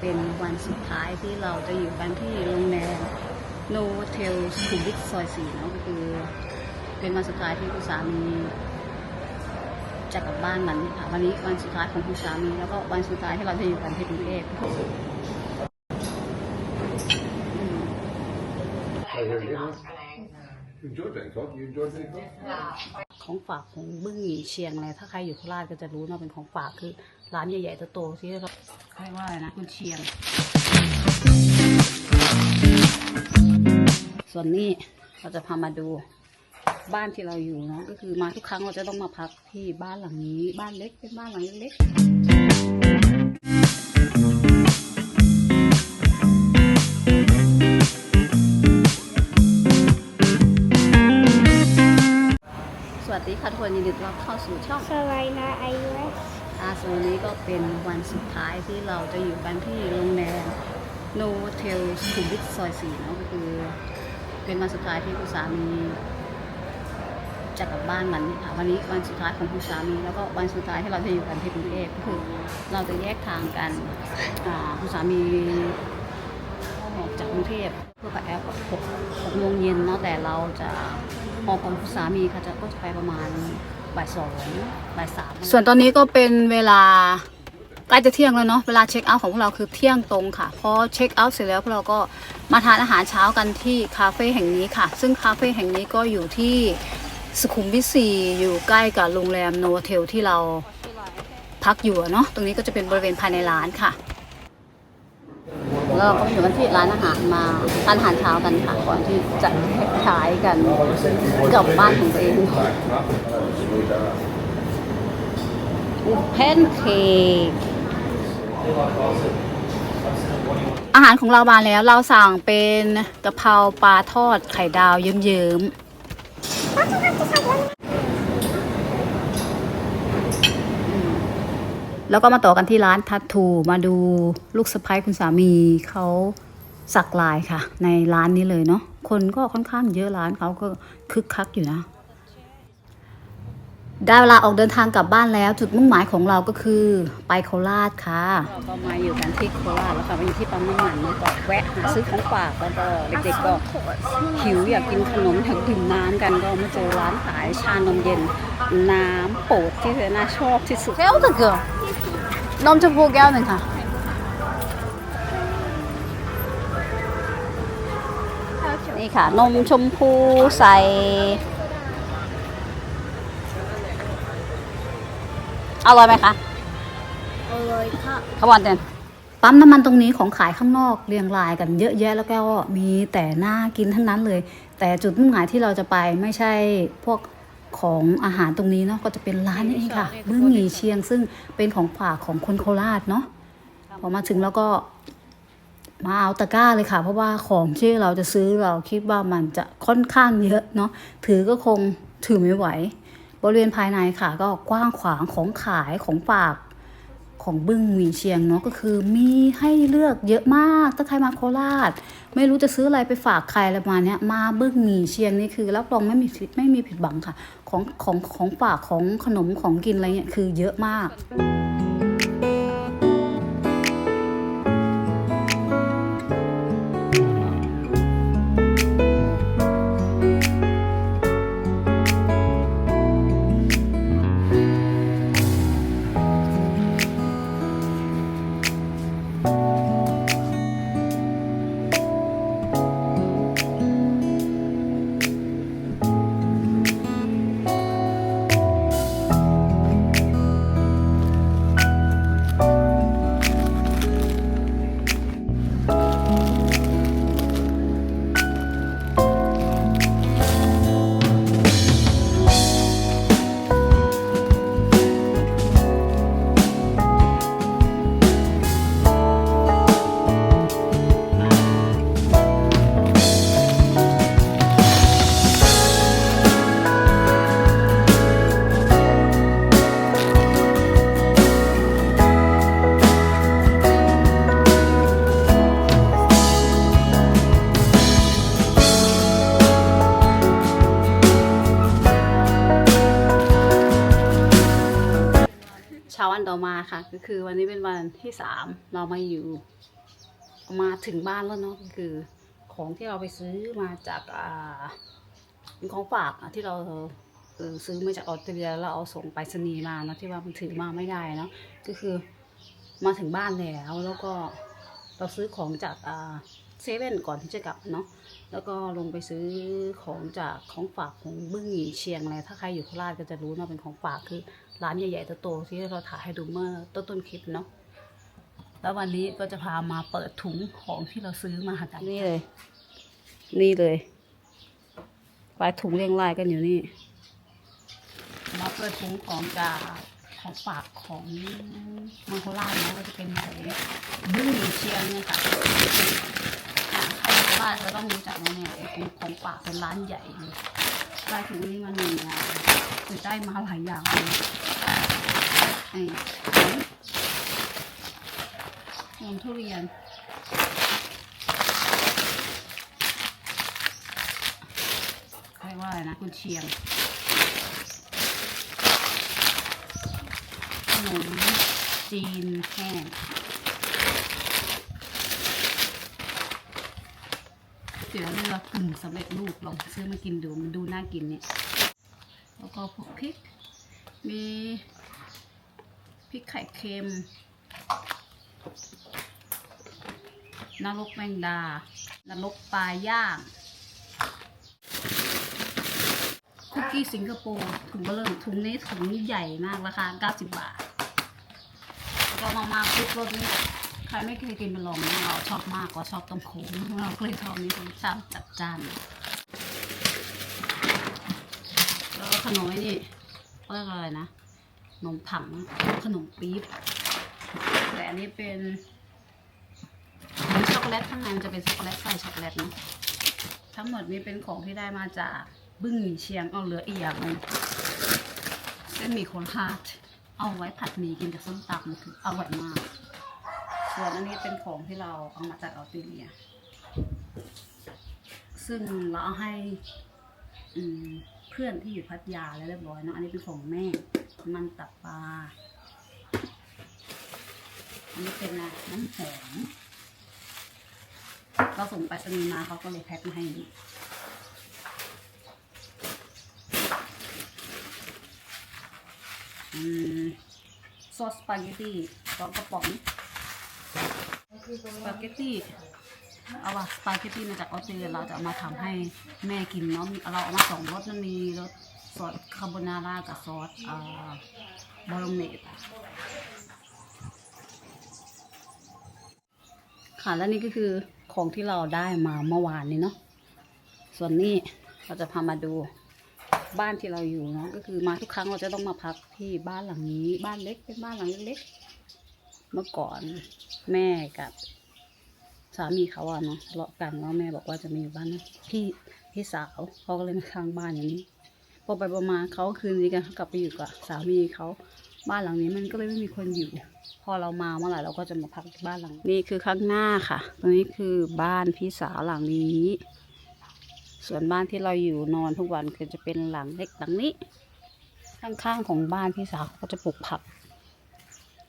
เป็นวันสุดท้ายที่เราจะอยู่กันที่โรงแรมโนเทลสุขุมวิทซอยสี่เนาะก็คือ เป็นวันสุดท้ายที่คุณสามีจะกลับบ้านมันค่ะวันนี้วันสุดท้ายของคุณสามีแล้วก็วันสุดท้ายที่เราจะอยู่กันที่กรุงเทพอืม Oh, here it is. You enjoyed Bangkok? You enjoyed Bangkok? ของฝากของบึ้งหยี่เชียงเลยถ้าใครอยู่โคราชก็จะรู้เนาะเป็นของฝากคือร้านใหญ่ๆโตๆที่เขา เรียว่านะคุณเชียง ส่วนนี้เราจะพามาดูบ้านที่เราอยู่เนาะก็คือมาทุกครั้งเราจะต้องมาพักที่บ้านหลังนี้บ้านเล็กเป็นบ้านหลังเล็กสวัสดีค่ะทุกคนยินดีต้อนรับเข้าสู่ช่องสวัสดีไอเอส อาส่วนวันนี้ก็เป็นวันสุดท้ายที่เราจะอยู่กันที่โรงแรมโนเทลสุขุมวิทซอยสี่เนาะก็คือ เป็นวันสุดท้ายที่คุณสามีจะกลับบ้านมันค่ะวันนี้วันสุดท้ายของคุณสามี แล้วก็วันสุดท้ายที่เราจะอยู่กันที่กรุงเทพก็คือ เราจะแยกทางกันอ่าคุณสามีออกจากกรุงเทพเพื่อไปแอร์พอร์ตหกหกโมงเย็นเนาะแต่เราจะออกกับคุณสามีค่ะจะก็จะไปประมาณ บ่ายสองบ่ายสามส่วนตอนนี้ก็เป็นเวลาใกล้จะเที่ยงแล้วเนาะเวลาเช็คเอาท์ของพวกเราคือเที่ยงตรงค่ะพอเช็คเอาท์เสร็จแล้วพวกเราก็มาทานอาหารเช้ากันที่คาเฟ่แห่งนี้ค่ะ ซึ่งคาเฟ่แห่งนี้ก็อยู่ที่สุขุมวิทซีอยู่ใกล้กับโรงแรมโนเทลที่เราพักอยู่อะเนาะตรงนี้ก็จะเป็นบริเวณภายในร้านค่ะ แล้วเราก็อยู่กันที่ร้านอาหารมาทานอาหารเช้ากันค่ะก่อนที่จะขายกันกลับบ้านของตัวเองอุเพนเค้กอาหารของเรามาแล้วเราสั่งเป็นกะเพราปลาทอดไข่ดาวเยิ้มๆ แล้วก็มาต่อกันที่ร้านทัตทูมาดูลูกสะพ้ายคุณสามีเขาสักลายค่ะ ในร้านนี้เลยเนาะคนก็ค่อนข้างเยอะร้านเขาก็คึกคักอยู่นะ ได้เวลาออกเดินทางกลับบ้านแล้ว จุดมุ่งหมายของเราก็คือไปโคราชค่ะก็มาอยู่กันที่โคราชแล้วค่ะมาอยู่ที่ปั๊มน้ำมันแล้วก็แวะหาซื้อของฝากแล้วก็เด็กๆก็หิวอยากกินขนมอยากดื่มน้ำกันก็มาเจอร้านขายชานมเย็น น้ำโปรดที่เธอน่าชอบที่สุดแก้วตะเกีย นมชมพูแก้วหนึ่งค่ะ นี่ค่ะ นมชมพูใส่อร่อยไหมคะอร่อยค่ะขบวนเต็นปั๊มน้ำมันตรงนี้ของขายข้างนอกเรียงรายกันเยอะแยะแล้วก็มีแต่น่ากินทั้งนั้นเลย แต่จุดมุ่งหมายที่เราจะไปไม่ใช่พวก ของอาหารตรงนี้เนาะก็จะเป็นร้านนี้เองค่ะเบื้องหงีเชียงซึ่งเป็นของฝากของคนโคราชเนาะพอมาถึงแล้วก็มาเอาตะกร้าเลยค่ะ เพราะว่าของที่เราจะซื้อเราคิดว่ามันจะค่อนข้างเยอะเนาะถือก็คงถือไม่ไหว บริเวณภายในค่ะ ก็กว้างขวางของขายของฝาก ของบึ้งหมีเชียงเนาะก็คือมีให้เลือกเยอะมากถ้าใครมาโคราช ไม่รู้จะซื้ออะไรไปฝากใครอะไรมาเนี้ยมาบึ้งหมีเชียงนี่คือรับรองไม่มีผิดไม่มีผิดบังค่ะ ของของของฝากของขนมของกินอะไรเนี้ยคือเยอะมาก คือวันนี้เป็นวันที่สามเรามาอยู่ มาถึงบ้านแล้วเนาะก็คือของที่เราไปซื้อมาจากอ่าเป็นของฝากที่เราซื้อมาจากออสเตรเลียแล้วเอาส่งไปสนีมาเนาะที่ว่ามันถือมาไม่ได้เนาะก็คือมาถึงบ้านแล้วแล้วก็เราซื้อของจากอ่า เซเว่นก่อนที่จะกลับเนาะแล้วก็ลงไปซื้อของจากของฝากของบึ้งหยีเชียงอะไรถ้าใครอยู่โคราชก็จะรู้เนาะเป็นของฝากคือร้านใหญ่ๆโตๆที่เราถ่ายให้ดูเมื่อต้นต้นๆคลิปเนาะแล้ววันนี้ก็จะพามาเปิดถุงของที่เราซื้อมากันนี่เลย นี่เลยปลายถุงเรียงรายกันอยู่นี่มาเปิดถุงของจากของฝากของมังโคราชนะก็จะเป็นของบึ้งหลีเชียงเนี่ยค่ะอะ ใคราชจะต้องรู้จักแน่ๆเป็นของฝากเป็นร้านใหญ่เลยปลายถุงนี้มันมีอะคือได้มาหลายอย่างเลยนี่นมทุเรียนเรียกว่าอะไรนะกุนเชียงขนมจีนแห้ง เสือเรือกึ่งสำเร็จรูปลองซื้อมากินดูมันดูน่ากินเนี่ยแล้วก็พวกพริก มีพริกไข่เค็มนรกแมงดานรกปลาย่างคุกกี้สิงคโปร์ถุงเบอร์เริ่มถุงนี้ถุงนี้ใหญ่มากราคา90 บาท ก็มามาคุกรสนี้ ใครไม่เคยกินมาลองนะเราชอบมากกว่าชอบต้มโขงเราก็เลยชอบนี้ผมชอบจัดจ้านแล้วก็ขนมไอ้นี่เรียกอะไรนะขนมถังขนมปี๊บแต่อันนี้เป็นช็อกโกแลตข้างในมันจะเป็นช็อกโกแลตใส่ช็อกโกแลตเนะทั้งหมดนี้เป็นของที่ได้มาจากบึ้งหมี่เชียงเอาเหลืออีกอย่างนึงเส้นหมี่โคราชเอาไว้ผัดหมี่กินกับส้มตำคืออร่อยมาก ส่วนอันนี้เป็นของที่เราเอามาจากออสเตรเลีย ซึ่งเราเอาให้เพื่อนที่อยู่พัทยาแล้วเรียบร้อยเนอะอันนี้เป็นของแม่มันตับปลาอันนี้เป็นน้ำหอมก็ส่งไปรษณีมาเขาก็เลยแพ็คมาให้ซอสสปาเกตตี้สองกระป๋อง สปาเกตตี้เอาว่าสปาเกตตี้มาจากออสเตรเลียเราจะเอามาทำให้แม่กินเนาะมีเราเอามาสองรสมันมีรสซอสคาโบนาร่ากับซอสอ่าบอลเนตค่ะและนี่ก็คือของที่เราได้มาเมื่อวานนี้เนาะส่วนนี้เราจะพามาดูบ้านที่เราอยู่เนาะก็คือมาทุกครั้งเราจะต้องมาพักที่บ้านหลังนี้ บ้านเล็กเป็นบ้านหลังเล็กๆ เมื่อก่อนแม่กับสามีเขาอะเนาะทะเลาะกันแล้วแม่บอกว่าจะมาอยู่บ้านพี่พี่สาวเขาก็เลยมาสร้างบ้านอย่างนี้พอไปประมาณเขาคืนนี้กันเขากลับไปอยู่กับสามีเขาบ้านหลังนี้มันก็เลยไม่มีคนอยู่ พอเรามาเมื่อไหร่เราก็จะมาพักที่บ้านหลัง นี่คือข้างหน้าค่ะ ตรงนี้คือบ้านพี่สาวหลังนี้ ส่วนบ้านที่เราอยู่นอนทุกวันคือจะเป็นหลังเล็กหลังนี้ ข้างๆของบ้านพี่สาวเขาก็จะปลูกผัก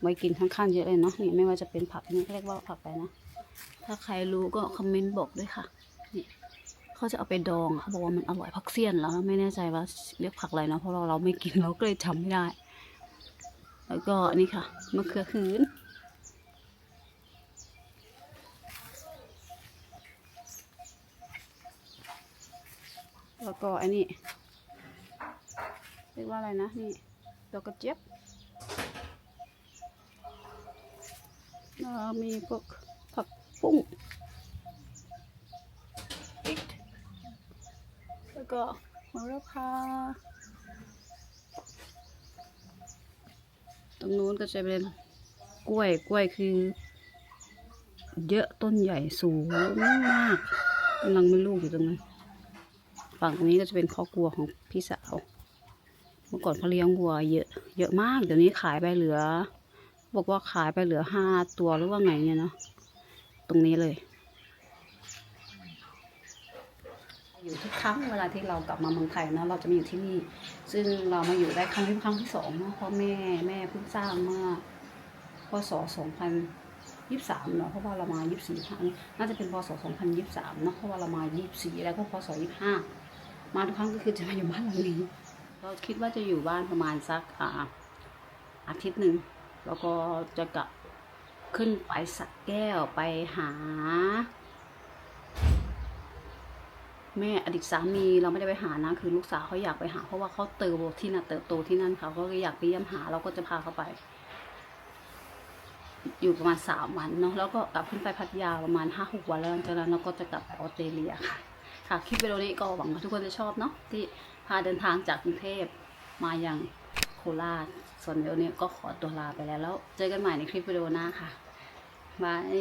ไว้กินข้างๆเยอะเลยเนาะนี่ไม่ว่าจะเป็นผักนี่เขาเรียกว่าผักอะไรนะ ถ้าใครรู้ก็คอมเมนต์บอกด้วยค่ะนี่เขาจะเอาไปดองเขาบอกว่ามันอร่อยผักเสี้ยนแล้วไม่แน่ใจว่าเรียกผักอะไรเนาะเพราะเราเราไม่กินเราก็เลยจำไม่ได้ แล้วก็นี่ค่ะมะเขือขืนแล้วก็อันนี้เรียกว่าอะไรนะนี่ดอกกระเจี๊ยบแล้ว มีพวกผักปุ้งพริกแล้วก็โหระพาตรงนู้นก็จะเป็นกล้วยกล้วยคือ เยอะต้นใหญ่สูงมากกำลังไม่ลูกอยู่ตรงนั้นฝั่งนี้ก็จะเป็นคอบครัวของพี่สาว เมื่อก่อนเขาเลี้ยงวัวเยอะ เยอะมาก เดี๋ยวนี้ขายไปเหลือ บอกว่าขายไปเหลือห้าตัวหรือว่าไงเนี่ยเนาะตรงนี้เลย อยู่ทุกครั้งเวลาที่เรากลับมาเมืองไทยนะเราจะมาอยู่ที่นี่ ซึ่งเรามาอยู่ได้ครั้งที่ครั้งที่สองเนาะเพราะแม่แม่เพิ่งสร้างเมื่อพศ2023เนาะเพราะว่าเรามา24ครั้งน่าจะเป็นพศ2023เนาะเพราะว่าเรามา24แล้วก็พศ25มาทุกครั้งก็คือจะมาอยู่บ้านหลังนี้ เราคิดว่าจะอยู่บ้านประมาณสักอ่าอาทิตย์หนึ่ง แล้วก็จะกลับขึ้นไปสักแก้วไปหา แม่อดีตสามีเราไม่ได้ไปหานะคือลูกสาวเขาอยากไปหา เพราะว่าเขาเติบโตที่นั่นเติบโตที่นั่นเขาก็อยากไปเยี่ยมหาเราก็จะพาเขาไป อยู่ประมาณสามวันเนาะแล้วก็กลับขึ้นไปพัทยาประมาณห้าหกวันแล้วหลังจากนั้นเราก็จะกลับไปออสเตรเลียค่ะค่ะคลิปวิดีโอนี้ก็หวังว่าทุกคนจะชอบเนาะที่พาเดินทางจากกรุงเทพมายังโคราช ส่วนเดี๋ยวนี้ก็ขอตัวลาไปแล้วแล้ว เจอกันใหม่ในคลิปวิดีโอหน้าค่ะบาย